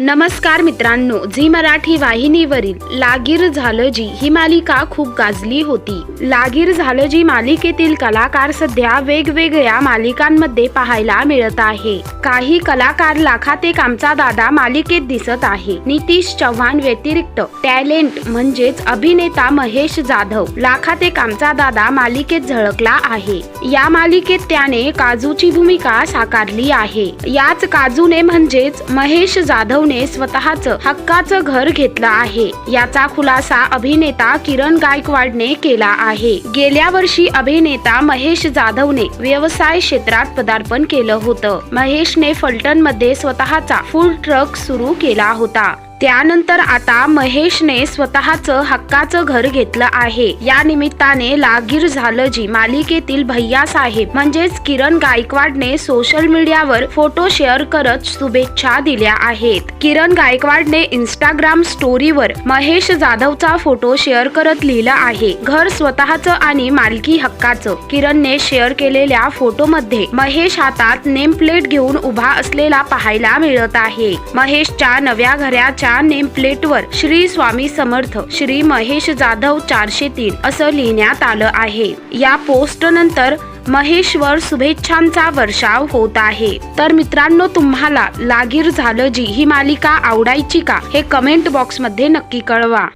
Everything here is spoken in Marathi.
नमस्कार मित्रांनो झी मराठी वाहिनीवरील लागीर झालं जी ही मालिका खूप गाजली होती. लागीर झालं जी मालिकेतील कलाकार सध्या वेगवेगळ्या मालिकांमध्ये पाहायला मिळत आहे. काही कलाकार लाखात एक आमचा दादा मालिकेत दिसत आहे. नितीश चव्हाण व्यतिरिक्त टॅलेंट म्हणजेच अभिनेता महेश जाधव लाखात एक आमचा दादा मालिकेत झळकला आहे. या मालिकेत त्याने काजूची भूमिका साकारली आहे. याच काजूने म्हणजेच महेश जाधव राघवने स्वतःच हक्काचं घर घेतलं आहे. याचा खुलासा अभिनेता किरण गायकवाडने केला आहे. गेल्या वर्षी अभिनेता महेश जाधवने व्यवसाय क्षेत्रात पदार्पण केलं होतं. महेशने फलटणमध्ये स्वतःचा फूड ट्रक सुरू केला होता. त्यानंतर आता महेशने स्वतःचं हक्काचं घर घेतलं आहे. या निमित्ताने लागीर झालं जी मालिकेतील भैया साहेब म्हणजेच किरण गायकवाडने सोशल मीडियावर फोटो शेअर करत शुभेच्छा दिल्या आहेत. किरण गायकवाडने इंस्टाग्राम स्टोरीवर महेश जाधवचा फोटो शेअर करत लिहिलं आहे. घर स्वतःचं आणि मालकी हक्काचं. किरणने शेअर केलेल्या फोटोमध्ये महेश हातात नेम प्लेट घेऊन उभा असलेला पाहायला मिळत आहे. महेशच्या नव्या घराच्या नेम प्लेटवर श्री स्वामी समर्थ श्री महेश जाधव चारशे तीन असं लिहिण्यात आलं आहे. या पोस्ट नंतर महेशवर शुभेच्छांचा वर्षाव होत आहे. तर मित्रांनो तुम्हाला लागीर झालं जी ही मालिका आवडायची का हे कमेंट बॉक्समध्ये नक्की कळवा.